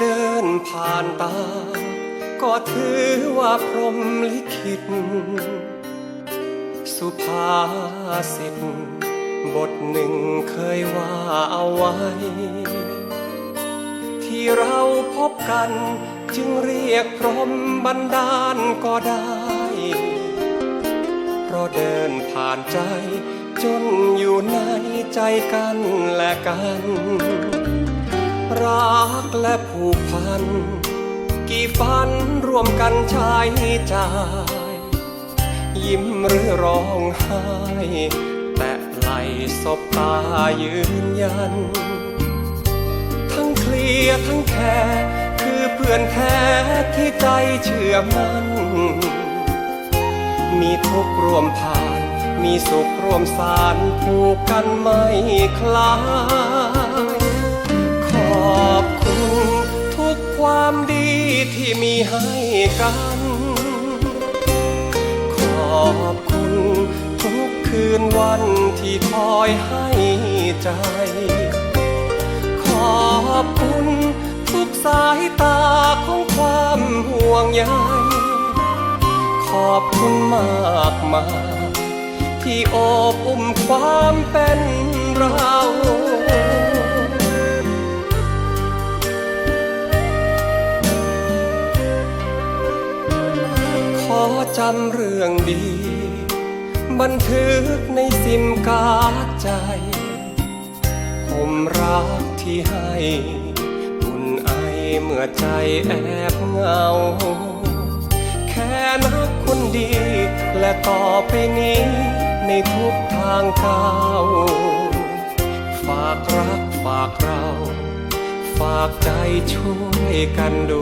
เดินผ่านตา ก็ถือว่าพรหมลิขิต สุภาษิตบทหนึ่งเคยว่าเอาไว้ ที่เราพบกันจึงเรียกพรหมบันดาลก็ได้ เพราะเดินผ่านใจจนอยู่ในใจกันและกัน รักและผูกพัน กี่ฝันร่วมกันใช้จ่ายยิ้มหรือร้องไห้ แต่ไหลสบตายืนยัน ทั้งเคลียร์ทั้งแคร์คือเพื่อนแท้ที่ใจเชื่อมันมีทุกร่วมผ่าน มีสุขร่วมสารผูกกันไม่คลาย มีให้กัน ขอบคุณทุกคืนวันที่คอยให้ใจ ขอบคุณทุกสายตาของความห่วงใย ขอบคุณมากมายที่อบอุ้มความเป็นเรา จำเรื่องดี บันทึกในซิมกาใจผมรักที่ให้อุ่นไอเมื่อใจแอบเหงา แค่นักคนดี และต่อไปนี้ในทุกทางก้าวฝากรักฝากเรา ฝากใจช่วยกันดู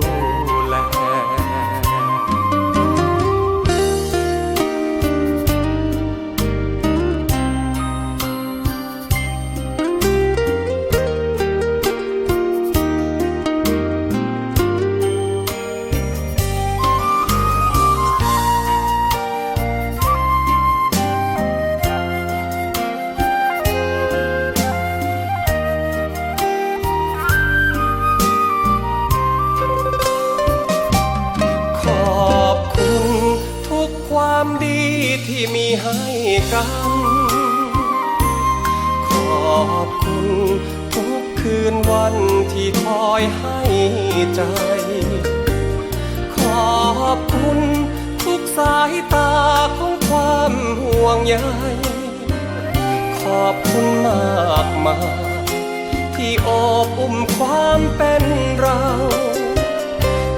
ความดีที่มีให้กัน ขอบคุณทุกคืนวันที่คอยให้ใจ ขอบคุณทุกสายตาของความห่วงใย ขอบคุณมากมายที่อบอุ้มความเป็นเรา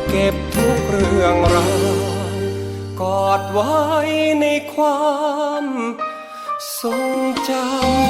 เก็บทุกเรื่องราว กอดไว้ในความทรงจำ